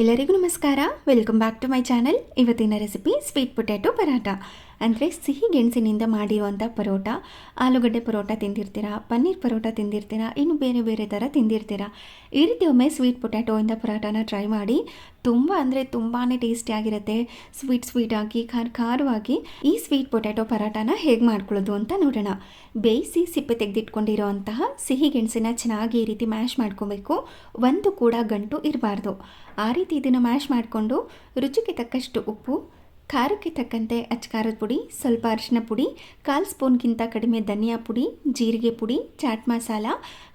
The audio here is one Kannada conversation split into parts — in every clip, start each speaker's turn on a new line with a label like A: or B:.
A: ಎಲ್ಲರಿಗೂ ನಮಸ್ಕಾರ. Welcome back to my channel ಇವತ್ತಿನ ರೆಸಿಪಿ ಸ್ವೀಟ್ ಪೊಟ್ಯಾಟೊ ಪರಾಟ ಅಂದರೆ ಸಿಹಿ ಗೆಣಸಿನಿಂದ ಮಾಡಿರುವಂಥ ಪರೋಟ, ಆಲೂಗಡ್ಡೆ ಪರೋಟ ತಿಂದಿರ್ತೀರಾ, ಪನ್ನೀರ್ ಪರೋಟ ತಿಂದಿರ್ತೀರಾ, ಇನ್ನು ಬೇರೆ ಬೇರೆ ಥರ ತಿಂದಿರ್ತೀರಾ. ಈ ರೀತಿ ಒಮ್ಮೆ ಸ್ವೀಟ್ ಪೊಟ್ಯಾಟೋಯಿಂದ ಪರೋಟನ ಟ್ರೈ ಮಾಡಿ, ತುಂಬ ಅಂದರೆ ತುಂಬಾ ಟೇಸ್ಟಿಯಾಗಿರುತ್ತೆ ಸ್ವೀಟ್ ಸ್ವೀಟಾಗಿ ಖಾರ, ಖಾರವಾಗಿ ಈ ಸ್ವೀಟ್ ಪೊಟ್ಯಾಟೊ ಪರೋಟಾನ ಹೇಗೆ ಮಾಡ್ಕೊಳ್ಳೋದು ಅಂತ ನೋಡೋಣ. ಬೇಯಿಸಿ ಸಿಪ್ಪೆ ತೆಗೆದಿಟ್ಕೊಂಡಿರೋವಂತಹ ಸಿಹಿ ಗೆಣಸಿನ ಚೆನ್ನಾಗಿ ಈ ರೀತಿ ಮ್ಯಾಶ್ ಮಾಡ್ಕೋಬೇಕು. ಒಂದು ಕೂಡ ಗಂಟು ಇರಬಾರ್ದು. ಆ ರೀತಿ ಇದನ್ನು ಮ್ಯಾಶ್ ಮಾಡಿಕೊಂಡು ರುಚಿಗೆ ತಕ್ಕಷ್ಟು ಉಪ್ಪು ಖಾರಕ್ಕೆ ತಕ್ಕಂತೆ ಅಚ್ಕಾರದ ಪುಡಿ, ಸ್ವಲ್ಪ ಅರಿಶಿನ ಪುಡಿ, ಕಾಲು ಸ್ಪೂನ್ಗಿಂತ ಕಡಿಮೆ ಧನಿಯಾ ಪುಡಿ, ಜೀರಿಗೆ ಪುಡಿ, ಚಾಟ್ ಮಸಾಲ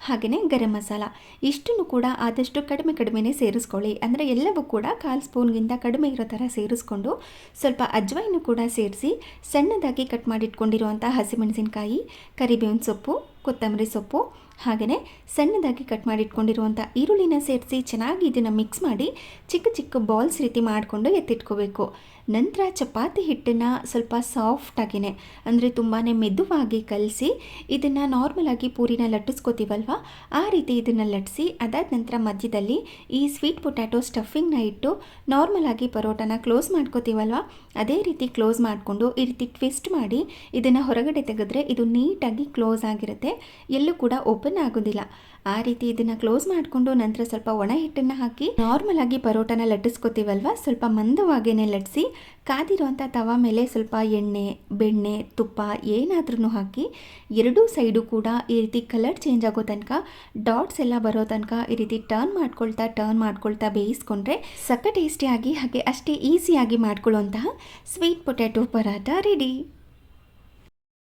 A: ಹಾಗೆಯೇ ಗರಂ ಮಸಾಲ. ಇಷ್ಟನ್ನು ಕೂಡ ಆದಷ್ಟು ಕಡಿಮೆ ಕಡಿಮೆನೇ ಸೇರಿಸ್ಕೊಳ್ಳಿ. ಅಂದರೆ ಎಲ್ಲವೂ ಕೂಡ ಕಾಲು ಸ್ಪೂನ್ಗಿಂತ ಕಡಿಮೆ ಇರೋ ಥರ ಸೇರಿಸ್ಕೊಂಡು ಸ್ವಲ್ಪ ಅಜ್ವಾಯಿನೂ ಕೂಡ ಸೇರಿಸಿ ಸಣ್ಣದಾಗಿ ಕಟ್ ಮಾಡಿಟ್ಕೊಂಡಿರುವಂಥ ಹಸಿಮೆಣಸಿನಕಾಯಿ, ಕರಿಬೇವಿನ ಸೊಪ್ಪು, ಕೊತ್ತಂಬರಿ ಸೊಪ್ಪು ಹಾಗೆಯೇ ಸಣ್ಣದಾಗಿ ಕಟ್ ಮಾಡಿಟ್ಕೊಂಡಿರುವಂಥ ಈರುಳ್ಳಿನ ಸೇರಿಸಿ ಚೆನ್ನಾಗಿ ಇದನ್ನು ಮಿಕ್ಸ್ ಮಾಡಿ ಚಿಕ್ಕ ಚಿಕ್ಕ ಬಾಲ್ಸ್ ರೀತಿ ಮಾಡಿಕೊಂಡು ಎತ್ತಿಟ್ಕೋಬೇಕು. ನಂತರ ಚಪಾತಿ ಹಿಟ್ಟನ್ನು ಸ್ವಲ್ಪ ಸಾಫ್ಟಾಗಿಯೇ ಅಂದರೆ ತುಂಬಾ ಮೆದುವಾಗಿ ಕಲಸಿ ಇದನ್ನು ನಾರ್ಮಲಾಗಿ ಪೂರಿನ ಲಟ್ಟಿಸ್ಕೋತೀವಲ್ವ? ಆ ರೀತಿ ಇದನ್ನು ಲಟ್ಟಿಸಿ, ಅದಾದ ನಂತರ ಮಧ್ಯದಲ್ಲಿ ಈ ಸ್ವೀಟ್ ಪೊಟ್ಯಾಟೊ ಸ್ಟಫಿಂಗ್ನ ಇಟ್ಟು ನಾರ್ಮಲಾಗಿ ಪರೋಟನ ಕ್ಲೋಸ್ ಮಾಡ್ಕೋತೀವಲ್ವ? ಅದೇ ರೀತಿ ಕ್ಲೋಸ್ ಮಾಡಿಕೊಂಡು ಈ ರೀತಿ ಟ್ವಿಸ್ಟ್ ಮಾಡಿ ಇದನ್ನು ಹೊರಗಡೆ ತೆಗೆದ್ರೆ ಇದು ನೀಟಾಗಿ ಕ್ಲೋಸ್ ಆಗಿರುತ್ತೆ. ಎಲ್ಲೂ ಕೂಡ ಓಪನ್ ಆಗೋದಿಲ್ಲ. ಆ ರೀತಿ ಇದನ್ನು ಕ್ಲೋಸ್ ಮಾಡಿಕೊಂಡು ನಂತರ ಸ್ವಲ್ಪ ಒಣ ಹಿಟ್ಟನ್ನು ಹಾಕಿ ನಾರ್ಮಲಾಗಿ ಪರೋಟನ ಲಟ್ಟಿಸ್ಕೋತೀವಲ್ವ? ಸ್ವಲ್ಪ ಮಂದವಾಗೇನೆ ಲಟ್ಟಿಸಿ ಕಾದಿರುವಂಥ ತವ ಮೇಲೆ ಸ್ವಲ್ಪ ಎಣ್ಣೆ, ಬೆಣ್ಣೆ, ತುಪ್ಪ ಏನಾದ್ರೂ ಹಾಕಿ ಎರಡೂ ಸೈಡು ಕೂಡ ಈ ರೀತಿ ಕಲರ್ ಚೇಂಜ್ ಆಗೋ ತನಕ ಡಾಟ್ಸ್ ಎಲ್ಲ ಬರೋ ತನಕ ಈ ರೀತಿ ಟರ್ನ್ ಮಾಡ್ಕೊಳ್ತಾ ಟರ್ನ್ ಮಾಡ್ಕೊಳ್ತಾ ಬೇಯಿಸ್ಕೊಂಡ್ರೆ ಸಕ್ಕ ಟೇಸ್ಟಿಯಾಗಿ ಹಾಗೆ ಅಷ್ಟೇ ಈಸಿಯಾಗಿ ಮಾಡ್ಕೊಳ್ಳುವಂತಹ ಸ್ವೀಟ್ ಪೊಟ್ಯಾಟೊ ಪರಾಟ ರೆಡಿ